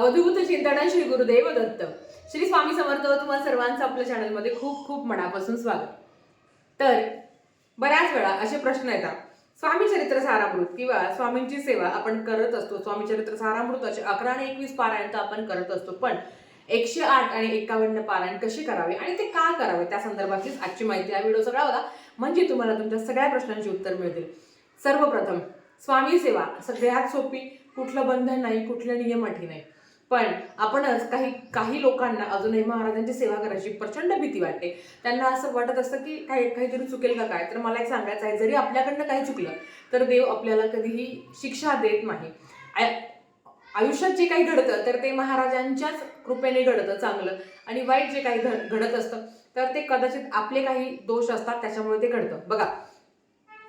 अवधूत चिंतन श्री गुरुदेव दत्त. श्री स्वामी समर्थ तुम्हाला सर्वांचं आपल्या चॅनलमध्ये खूप खूप मनापासून स्वागत. तर बऱ्याच वेळा असे प्रश्न येतात. स्वामी चरित्र सारामृत किंवा स्वामींची सेवा आपण करत असतो. स्वामी चरित्र सारामृत असे अकरा आणि एकवीस पारायण तर आपण करत असतो. पण एकशे आठ आणि एकावन्न पारायण कसे करावे आणि ते का करावे? त्या संदर्भातलीच आजची माहिती हा व्हिडिओ सगळा होता म्हणजे तुम्हाला तुमच्या सगळ्या प्रश्नांची उत्तर मिळतील. सर्वप्रथम स्वामी सेवा सगळ्यात सोपी. कुठलं बंधन नाही कुठलं नियम अटी नाही. पण आपणच काही काही लोकांना अजूनही महाराजांची सेवा करायची प्रचंड भीती वाटते. त्यांना असं वाटत असतं की काही काहीतरी चुकेल का काय? तर मला एक सांगायचं आहे जरी आपल्याकडनं काही चुकलं तर देव आपल्याला कधीही शिक्षा देत नाही. आय- आयुष्यात जे काही घडतं तर ते महाराजांच्याच कृपेने घडतं चांगलं. आणि वाईट जे काही घड घडत असतं तर ते कदाचित आपले काही दोष असतात त्याच्यामुळे ते घडतं. बघा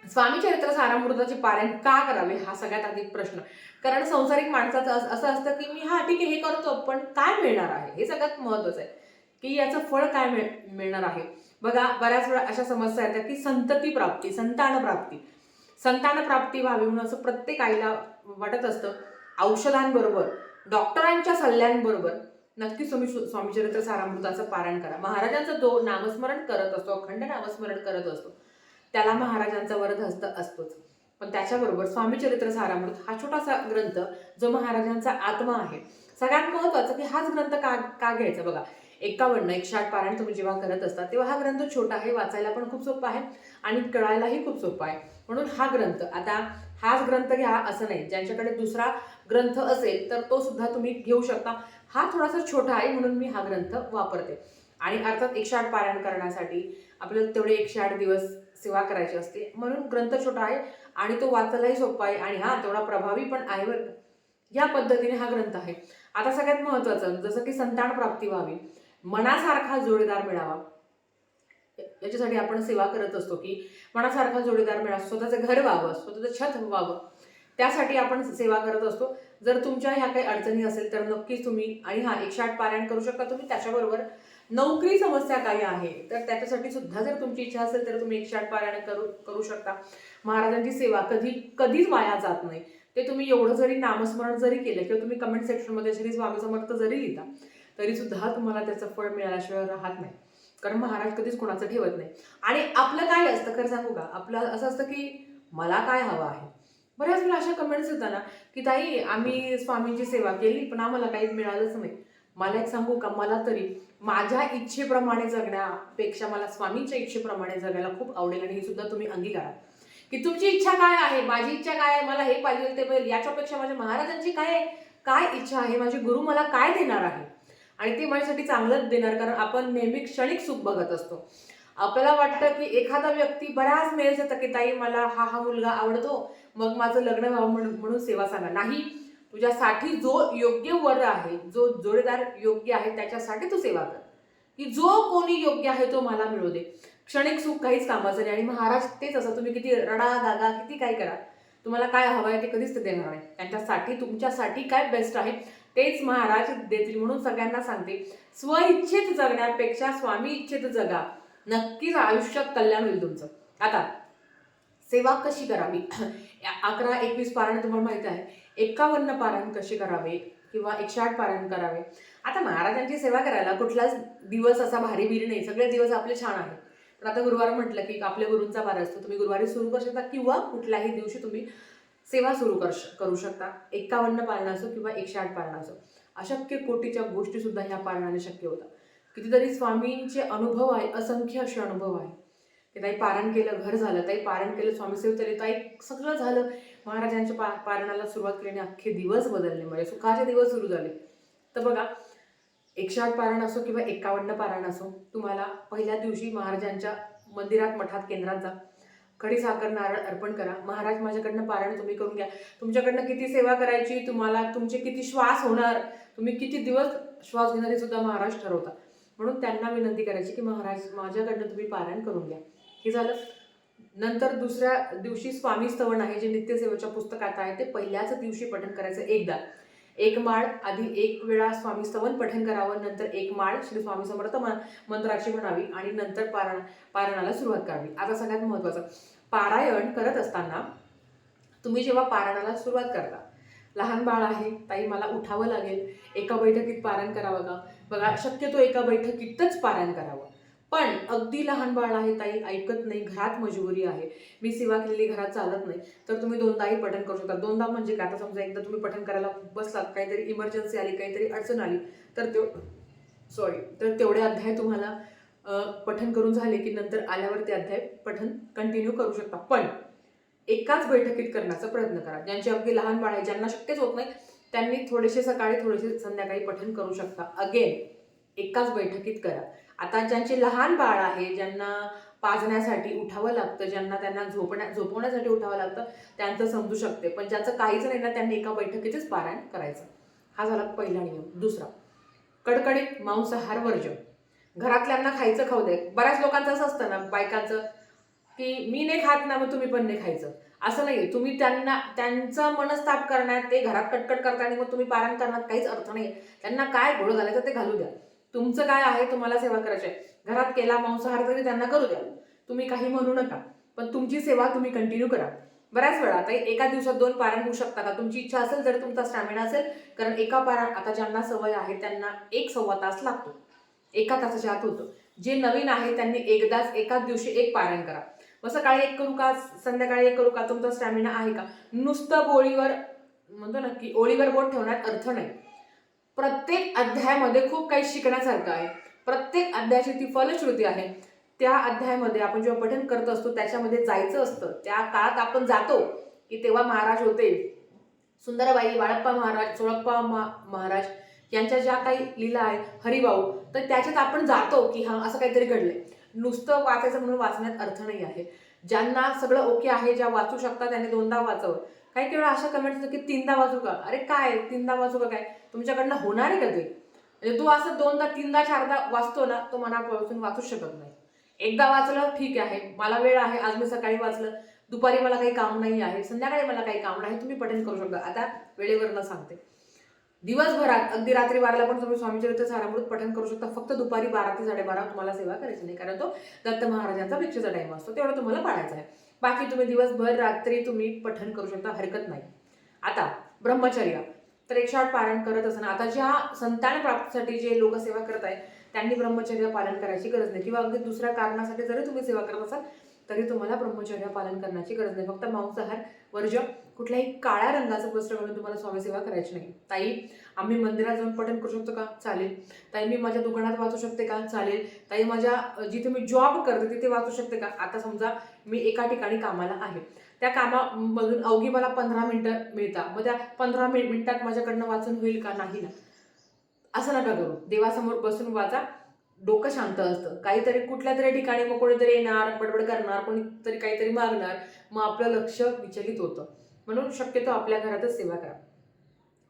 स्वामी चरित्र सारामृताचे पारायण का करावे हा सगळ्यात अधिक प्रश्न. कारण संसारिक माणसाचं अस- असं असतं की मी हा ठीक आहे हे करतो पण काय मिळणार आहे? हे सगळ्यात महत्वाचं आहे. की याचं फळ काय मिळ मिळणार आहे? बघा बऱ्याच वेळा अशा समस्या येतात की संतती प्राप्ती संतान प्राप्ती. संतान प्राप्ती व्हावी म्हणून असं प्रत्येक आईला वाटत असतं औषधांबरोबर डॉक्टरांच्या सल्ल्यांबरोबर नक्कीच तुम्ही स्वामी चरित्र सारामृताचं पारायण करा. महाराजांचं जो नामस्मरण करत असतो अखंड नामस्मरण करत असतो. त्याला महाराजांचा वरदहस्त असतोच. पण त्याच्याबरोबर स्वामीचरित्र सारामृत हा छोटासा ग्रंथ जो महाराजांचा आत्मा आहे. सगळ्यात महत्वाचं की हाच ग्रंथ का का घ्यायचा बघा. एकावन्न एकशे आठ पारायण तुम्ही जेव्हा करत असता तेव्हा हा ग्रंथ छोटा आहे वाचायला पण खूप सोपा आहे आणि कळायलाही खूप सोपा आहे. म्हणून हा ग्रंथ आता हाच ग्रंथ घ्या असं नाही. ज्यांच्याकडे दुसरा ग्रंथ असेल तर तो सुद्धा तुम्ही घेऊ शकता. हा थोडासा छोटा आहे म्हणून मी हा ग्रंथ वापरते. आणि अर्थात एकशे आठ पारायण करण्यासाठी आपल्याला तेवढे एकशे आठ दिवस सेवा करायची असते. म्हणून ग्रंथ छोटा आहे आणि तो वाचायलाही सोपा आहे आणि हा तेवढा प्रभावी पण आहे बरं या पद्धतीने हा ग्रंथ आहे. आता सगळ्यात महत्त्वाचं जसं की संतान प्राप्ती व्हावी. मनासारखा जोडीदार मिळावा. याच्यासाठी आपण सेवा करत असतो की मनासारखा जोडीदार मिळावा स्वतःचं घर व्हावं स्वतःचं छत व्हावं. त्यासाठी आपण सेवा करत असतो. जर तुमच्या ह्या काही अडचणी असेल तर नक्कीच तुम्ही आणि हा एकशे आठ पारायण करू शकता तुम्ही. त्याच्याबरोबर नोकरी समस्या काही आहे तर त्याच्यासाठी सुद्धा जर तुमची इच्छा असेल तर तुम्ही एकशे आठ पारायण करू करू शकता. महाराजांची सेवा कधी कधीच वाया जात नाही. ते तुम्ही एवढं जरी नामस्मरण जरी केलं किंवा तुम्ही कमेंट सेक्शनमध्ये श्री स्वामी समर्थ जरी लिहिता तरी सुद्धा तुम्हाला त्याचं फळ मिळाल्याशिवाय राहत नाही. कारण महाराज कधीच कोणाचं ठेवत नाही. आणि आपलं काय असतं खरं सांगू का? आपलं असं असतं की मला काय हवं आहे? बऱ्याच वेळा अशा कमेंट्स येतात ना की ताई आम्ही स्वामींची सेवा केली पण आम्हाला काही मिळालंच नाही. मला एक सांगू का? मला तरी माझ्या इच्छेप्रमाणे जगण्यापेक्षा मला स्वामींच्या इच्छेप्रमाणे जगायला खूप आवडेल आणि हे सुद्धा तुम्ही अंगीकारा. की तुमची इच्छा काय आहे? माझी इच्छा काय आहे? मला हे पाहिजे ते पाहिजे याच्यापेक्षा माझ्या महाराजांची काय काय इच्छा आहे? माझे गुरु मला काय देणार आहे? आणि ते माझ्यासाठी चांगलंच देणार कारण आपण नेहमी क्षणिक सुख बघत असतो. आपल्याला वाटतं की एखादा व्यक्ती बऱ्याच मेल्स येतं की ताई मला हा हा मुलगा आवडतो मग माझं लग्न व्हावं म्हणून म्हणून सेवा सांगा. नाही. तुझ्यासाठी जो योग्य वर आहे जो जोडीदार योग्य आहे त्याच्यासाठी तू सेवा कर. की जो कोणी योग्य आहे तो मला मिळू दे. क्षणिक सुख काहीच कामाचं नाही आणि महाराज तेच असं तुम्ही किती रडा गागा किती काय करा. तुम्हाला काय हवं आहे ते कधीच ते देणार नाही. त्यांच्यासाठी तुमच्यासाठी काय बेस्ट आहे तेच महाराज देतील म्हणून सगळ्यांना सांगते. स्वइच्छेत जगण्यापेक्षा स्वामी इच्छेत जगा. नक्कीच आयुष्यात कल्याण होईल तुमचं. आता सेवा कशी करावी? अकरा एकवीस पारायण तुम्हाला माहिती आहे. एकावन्न पारायण कसे करावे किंवा एकशे आठ पारायण करावे? आता महाराजांची सेवा करायला कुठलाच दिवस असा भारी बिरी नाही. सगळे दिवस आपले छान आहेत. पण आता गुरुवार म्हटलं की आपल्या गुरूंचा वार असतो. तुम्ही गुरुवारी सुरू करू शकता किंवा कुठल्याही दिवशी तुम्ही सेवा सुरू कर करू शकता. एकावन्न पारण असो किंवा एकशे आठ पारण असो. अशक्य कोटीच्या गोष्टीसुद्धा ह्या पारणाने शक्य होतात. कितीतरी स्वामींचे अनुभव आहे असंख्य असे अनुभव आहे. की ताई पारण केलं घर झालं ताई पारण केलं स्वामी सेवतले ताई सगळं झालं. महाराजांच्या पा पारणाला सुरुवात केल्याने अख्खे दिवस बदलले म्हणजे सुखाचे दिवस सुरू झाले. तर बघा एकशे आठ पारायण असो किंवा एकावन्न पारायण असो तुम्हाला पहिल्या दिवशी महाराजांच्या मंदिरात मठात केंद्रात जा. खडी साखर नारळ अर्पण करा. महाराज माझ्याकडनं पारायण तुम्ही करून घ्या. तुमच्याकडनं किती सेवा करायची तुम्हाला तुमचे किती श्वास होणार तुम्ही किती दिवस श्वास घेणार हे सुद्धा महाराज ठरवता म्हणून त्यांना विनंती करायची की महाराज माझ्याकडनं तुम्ही पारायण करून घ्या. हे झालं. नंतर दुसऱ्या दिवशी स्वामी स्तवन आहे जे नित्यसेवेच्या पुस्तकात आहे ते पहिल्याच दिवशी पठण करायचं एकदा. एक माळ आधी एक वेळा स्वामी स्तवन पठण करावं नंतर एक माळ श्री स्वामी समर्थ म- मंत्राची म्हणावी आणि नंतर पारण पारणाला सुरुवात करावी. आता सगळ्यात महत्त्वाचं. पारायण करत असताना तुम्ही जेव्हा पारायणाला सुरुवात करता लहान बाळ आहे ताई मला उठावं लागेल एका बैठकीत पारायण करावं का? बघा शक्यतो एका बैठकीतच पारायण करावं. पण अगदी लहान बाळ आहे ताई ऐकत नाही घरात मजबुरी आहे. मी सेवा केलेली घरात चालत नाही. तर तुम्ही दोनदाही पठण करू शकता. दोनदा म्हणजे काय? आता समजा एकदा तुम्ही पठण करायला बसलात काहीतरी इमर्जन्सी आली काहीतरी अडचण आली तर ते सॉरी तर तेवढे अध्याय तुम्हाला पठन पठण करून झाले की नंतर आल्यावर ते अध्याय पठण कंटिन्यू करू शकता. पण एकाच बैठकीत करण्याचा प्रयत्न करा. ज्यांचे अगदी लहान बाळ आहे ज्यांना शक्यच होत नाही त्यांनी थोडेसे सकाळी थोडेसे संध्याकाळी पठण करू शकता. अगेन एकाच बैठकीत करा. आता ज्यांची लहान बाळ आहे ज्यांना पाजण्यासाठी उठावं लागतं ज्यांना त्यांना झोपण्या झोपवण्यासाठी उठावं लागतं त्यांचं समजू शकते. पण ज्याचं काहीच नाही ना त्यांनी एका बैठकीतच पारायण करायचं. हा झाला पहिला नियम. दुसरा कडकडीत मांसाहार वर्ज घरातल्यांना खायचं खाऊ दे. बऱ्याच लोकांचं असं असतं ना बायकांचं की मी नाही खात ना मग तुम्ही पण नाही खायचं. असं नाही तुम्ही त्यांना त्यांचं मनस्ताप करण्यात ते घरात कटकट करता आणि मग तुम्ही पारायण करण्यात काहीच अर्थ नाही त्यांना काय गोळ घालायचं ते घालू द्या. तुमचं काय आहे तुम्हाला सेवा करायची आहे. घरात केला मांसाहार तरी त्यांना करू द्या. तुम्ही काही म्हणू नका. पण तुमची सेवा तुम्ही कंटिन्यू करा. बऱ्याच वेळा आता एका दिवसात दोन पारायण होऊ शकता का तुमची इच्छा असेल जर तुमचा स्टॅमिना असेल कारण एका पारायण आता ज्यांना सवय आहे त्यांना एक सव्वा तास लागतो. एका तासाच्या आत होतं. जे नवीन आहे त्यांनी एकदाच एकाच दिवशी एक पारायण करा. मग सकाळी एक करू का संध्याकाळी एक करू का? तुमचा स्टॅमिना आहे का? नुसतं बोळीवर म्हणतो ना की ओळीवर बोट ठेवण्यात अर्थ नाही. प्रत्येक अध्यायामध्ये खूप काही शिकण्यासारखं आहे. प्रत्येक अध्यायाची ती फलश्रुती आहे. त्या अध्यायामध्ये आपण जेव्हा पठण करत असतो त्याच्यामध्ये जायचं असतं. त्या काळात आपण जातो की तेव्हा महाराज होते. सुंदरबाई बाळप्पा महाराज सोळप्पा महाराज यांच्या ज्या काही लीला आहे हरिभाऊ तर त्याच्यात आपण जातो की हा असं काहीतरी घडलंय. नुसतं वाचायचं म्हणून वाचण्यात अर्थ नाही आहे. ज्यांना सगळं ओके आहे ज्या वाचू शकतात त्यांनी दोनदा वाचावं. काही काही वेळा अशा कमेंट होतं की तीनदा वाजू का? अरे काय? तीनदा वाजू का काय? तुमच्याकडनं होणार आहे का ते? म्हणजे तू असं दोनदा तीनदा चारदा वाचतो ना तो मनापासून वाचू शकत नाही. एकदा वाचलं ठीक आहे. मला वेळ आहे आज मी सकाळी वाचलं. दुपारी मला काही काम नाही आहे संध्याकाळी मला काही काम नाही तुम्ही पठण करू शकता. आता वेळेवर सांगते. दिवसभरात अगदी रात्री बाराला पण तुम्ही स्वामीचरित्र सारामृत पठण करू शकता. फक्त दुपारी बारा ते साडेबारा तुम्हाला सेवा करायची नाही कारण तो दत्त महाराजांचा भिक्षेचा टाईम असतो तेवढं तुम्हाला पाळायचा आहे. बाकी तुम्ही दिवसभर रात्री तुम्ही पठण करू शकता हरकत नाही. आता ब्रह्मचर्य. तर एकशे आठ पालन करत असताना आता ज्या संतान प्राप्तीसाठी जे लोक सेवा करत आहेत त्यांनी ब्रह्मचर्य पालन करायची गरज नाही. किंवा अगदी दुसऱ्या कारणासाठी जरी तुम्ही सेवा करत असाल तरी तुम्हाला ब्रह्मचर्य पालन करण्याची गरज नाही. फक्त मांसाहार वर्ज कुठल्याही काळ्या रंगाचं वस्त्र घालून तुम्हाला स्वामी सेवा करायची नाही. ताई आम्ही मंदिरात जाऊन पठण करू शकतो का? चालेल. ताई मी माझ्या दुकानात वाचू शकते का? चालेल. ताई माझ्या जिथे मी जॉब करते तिथे वाचू शकते का? आता समजा मी एका ठिकाणी कामाला आहे. त्या कामामधून अवघी मला पंधरा मिनटं मिळतात. मग त्या पंधरा मिनिट मिनिटात माझ्याकडनं वाचून होईल का? नाही ना. असं नका करू. देवासमोर बसून वाचा. डोकं शांत असतं. काहीतरी कुठल्या तरी ठिकाणी मग कोणीतरी येणार बडबड करणार कोणीतरी काहीतरी मागणार. मग आपलं लक्ष विचलित होतं. म्हणून शक्यतो आपल्या घरातच सेवा करा.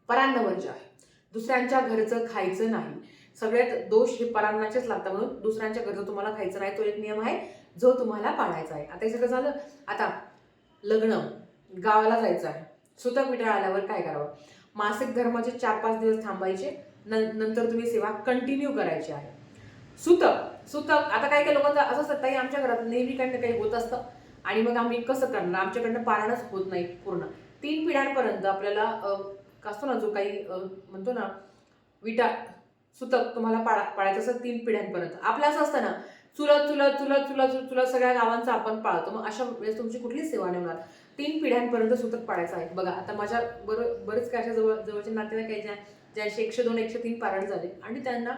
परान्नवर्ज आहे. दुसऱ्यांच्या घरचं खायचं नाही. सगळ्यात दोष हे परान्नाचेच लागतात म्हणून दुसऱ्यांच्या घरचं तुम्हाला खायचं नाही तो एक नियम आहे जो तुम्हाला पाळायचा आहे. आता हे सगळं झालं. आता लग्न गावाला जायचं आहे. सुतक विटाळ आल्यावर काय करावं? मासिक धर्माचे चार पाच दिवस थांबायचे. न नंतर तुम्ही सेवा कंटिन्यू करायची आहे. सुतक सुतक. आता काही काही लोकांचं? असं असतं ताई आमच्या घरात नेहमी काही ना काही होत असतं. आणि मग आम्ही कसं करणार? आमच्याकडनं पारणच होत नाही पूर्ण. तीन पिढ्यांपर्यंत आपल्याला असतो ना जो काही म्हणतो ना विटा सुतक तुम्हाला पाळा पाळायचं असं तीन पिढ्यांपर्यंत. आपलं असं असतं ना चुलत चुलत चुलत चुलत चुलत सगळ्या गावांचा आपण पाळतो. मग अशा वेळेस तुमची कुठलीच सेवा नाही होणार. तीन पिढ्यांपर्यंत सुतक पाळायचं आहे. बघा आता माझ्या बरं बरेच काय अशा जवळ जवळचे नातेवाईक आहे ज्या ज्यांचे एकशे दोन एकशे तीन पारण झाले आणि त्यांना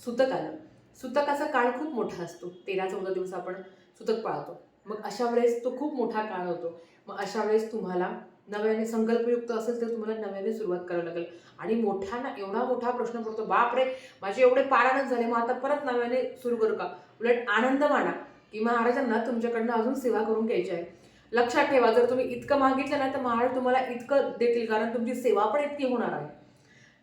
सुतक आलं. सुतकाचा काळ खूप मोठा असतो. तेरा चौदा दिवस आपण सुतक पाळतो. मग अशा वेळेस तो खूप मोठा काळ होतो. मग अशा वेळेस तुम्हाला नव्याने संकल्पयुक्त असेल तर तुम्हाला नव्याने सुरुवात करावी लागेल. आणि मोठा ना एवढा मोठा प्रश्न पडतो बापरे! माझे एवढे पारायणच झाले मग आता परत नव्याने सुरू करू का? उलट आनंद माना की महाराजांना तुमच्याकडनं अजून सेवा करून घ्यायची आहे. लक्षात ठेवा जर तुम्ही इतकं मागितलं ना तर महाराज तुम्हाला इतकं देतील कारण तुमची सेवा पण इतकी होणार आहे.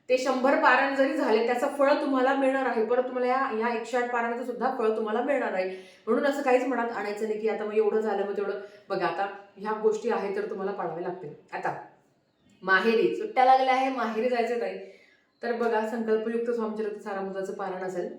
ते शंभर पारण जरी झाले त्याचं फळ तुम्हाला मिळणार आहे. परत तुम्हाला या या एकशे आठ पारायणाचं सुद्धा फळ तुम्हाला मिळणार आहे. म्हणून असं काहीच मनात आणायचं नाही की आता मग एवढं झालं मग तेवढं. बघा आता ह्या गोष्टी आहेत तर तुम्हाला पाळाव्या लागतील. आता माहेरी सुट्ट्या लागल्या आहे माहेरी जायचं नाही. तर बघा संकल्पयुक्त स्वामीचरित्र सारामृताचं पारण असेल.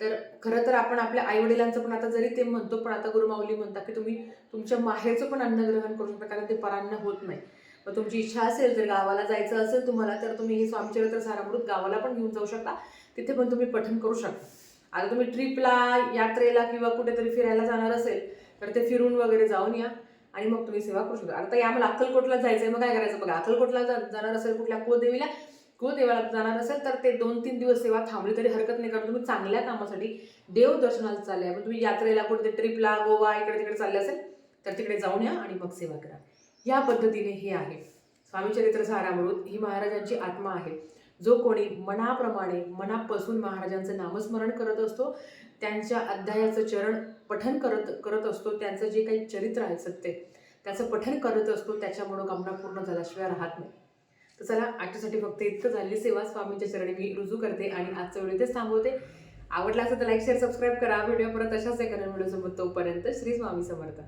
तर खरं तर आपण आपल्या आईवडिलांचं पण आता जरी ते म्हणतो पण आता गुरुमाऊली म्हणतात की तुम्ही तुमच्या माहेरचं पण अन्नग्रहण करू शकता कारण ते परान्न होत नाही. मग तुमची इच्छा असेल जर गावाला जायचं असेल तुम्हाला तर तुम्ही हे स्वामीचरित्र सारामृत गावाला पण घेऊन जाऊ शकता. तिथे पण तुम्ही पठण करू शकता. आता तुम्ही ट्रिपला यात्रेला किंवा कुठेतरी फिरायला जाणार असेल तर ते फिरून वगैरे जाऊन या आणि मग तुम्ही सेवा करू शकता. आता या मला अक्कलकोटला आहे मग काय करायचं? बघा अक्कलकोटला जा- जाणार असेल कुठल्या कुलदेवीला कुलदेवाला जाणार असेल तर ते दोन तीन दिवस सेवा थांबली तरी हरकत नाही कारण तुम्ही चांगल्या कामासाठी देव दर्शनाला चालले आहे. मग तुम्ही यात्रेला कुठे ट्रिपला गोवा इकडे तिकडे चालले असेल तर तिकडे जाऊन या आणि मग सेवा करा. या पद्धतीने हे आहे. स्वामीचरित्र सारामृत ही महाराजांची आत्मा आहे. जो कोणी मनाप्रमाणे मनापासून महाराजांचं नामस्मरण करत असतो त्यांच्या अध्यायाचं चरण पठन करत करत असतो त्यांचं जे काही चरित्र आहे सत्य त्याचं पठन करत असतो त्याच्या मनोकामना पूर्ण झाल्याशिवाय राहत नाही. तर चला आजच्यासाठी फक्त इतकं झालेली सेवा स्वामींच्या चरणी मी रुजू करते आणि आजचं व्हिडिओ तेच थांबवते. आवडला असेल तर लाईक शेअर सबस्क्राईब करा. व्हिडिओ परत अशाच एका व्हिडिओसोबत तोपर्यंत श्री स्वामी समर्थ.